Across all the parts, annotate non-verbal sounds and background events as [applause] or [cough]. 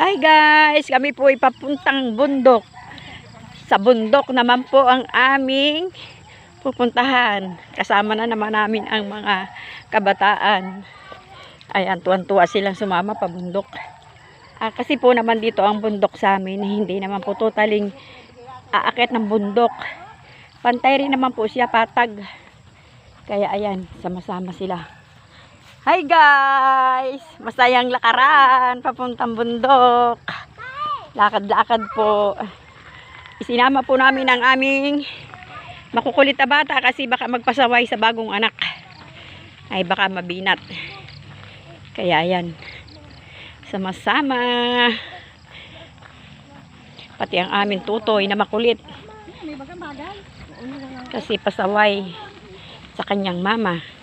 Hi guys, kami po ay papuntang bundok. Sa bundok naman po ang aming pupuntahan. Kasama na naman namin ang mga kabataan. Ayan, tuwan-tuwa silang sumama pa bundok. Ah, kasi po naman dito ang bundok sa amin, hindi naman po totaling aakit ng bundok. Pantay rin naman po siya, patag. Kaya ayan, sama-sama sila. Hi guys! Masayang lakaran, papuntang bundok. Lakad-lakad po. Isinama po namin ang aming makukulit na bata kasi baka magpasaway sa bagong anak. Ay baka mabinat. Kaya ayan. Sama-sama. Pati ang aming tutoy na makulit. Kasi pasaway sa kanyang mama.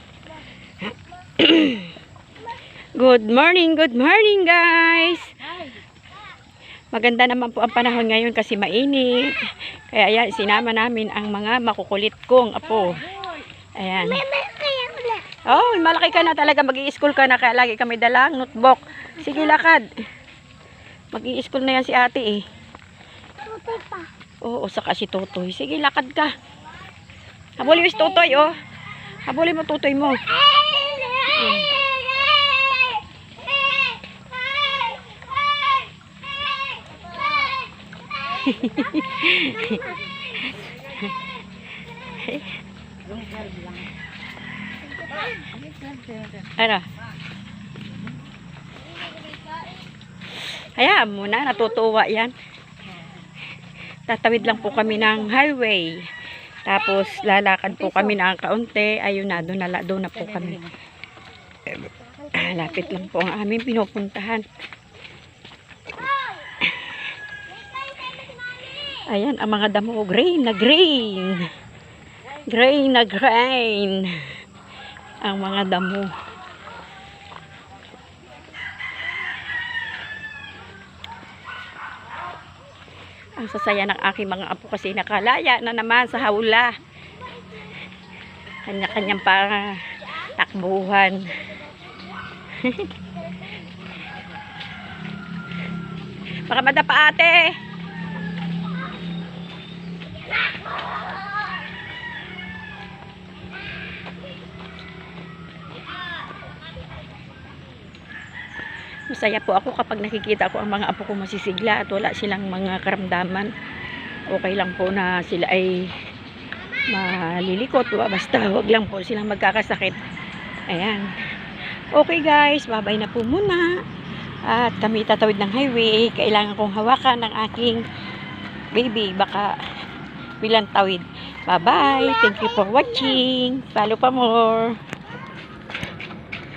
[coughs] good morning, good morning guys. Maganda naman po ang panahon ngayon kasi mainit. Kaya ayan, sinama namin ang mga makukulit kong apo. Ayan. Oh, malaki ka na talaga. mag school ka na kaya lagi kami dalang notebook. Sige, lakad. mag school na yan si ate eh. Oo, saka si Totoy. Sige, lakad ka. Habulin mo si Totoy, oh. Habulin mo Totoy mo. [laughs] Ano? Hayaan mo na, natutuwa yan. Tatawid lang po kami ng highway. Tapos lalakad po kami ng kaunti. Ayun na, doon na, doon na po kami. Ah, Lapit lang po ang aming pinupuntahan. Ayan, ang mga damo, grain na grain. Grain na grain. Ang mga damo. Ang sasaya ng aking mga apo kasi nakalaya na naman sa hawla. Kanya-kanyang pa takbuhan. [laughs] Baka madapa ate. Masaya po ako kapag nakikita ko ang mga apo ko masisigla at wala silang mga karamdaman. Okay lang po na sila ay malilikot. Basta wag lang po silang magkakasakit. Ayan. Okay guys, babay na po muna. At kami tatawid ng highway. Kailangan kong hawakan ng aking baby. Baka bilang tawid. Bye-bye. Thank you for watching. Follow pa more.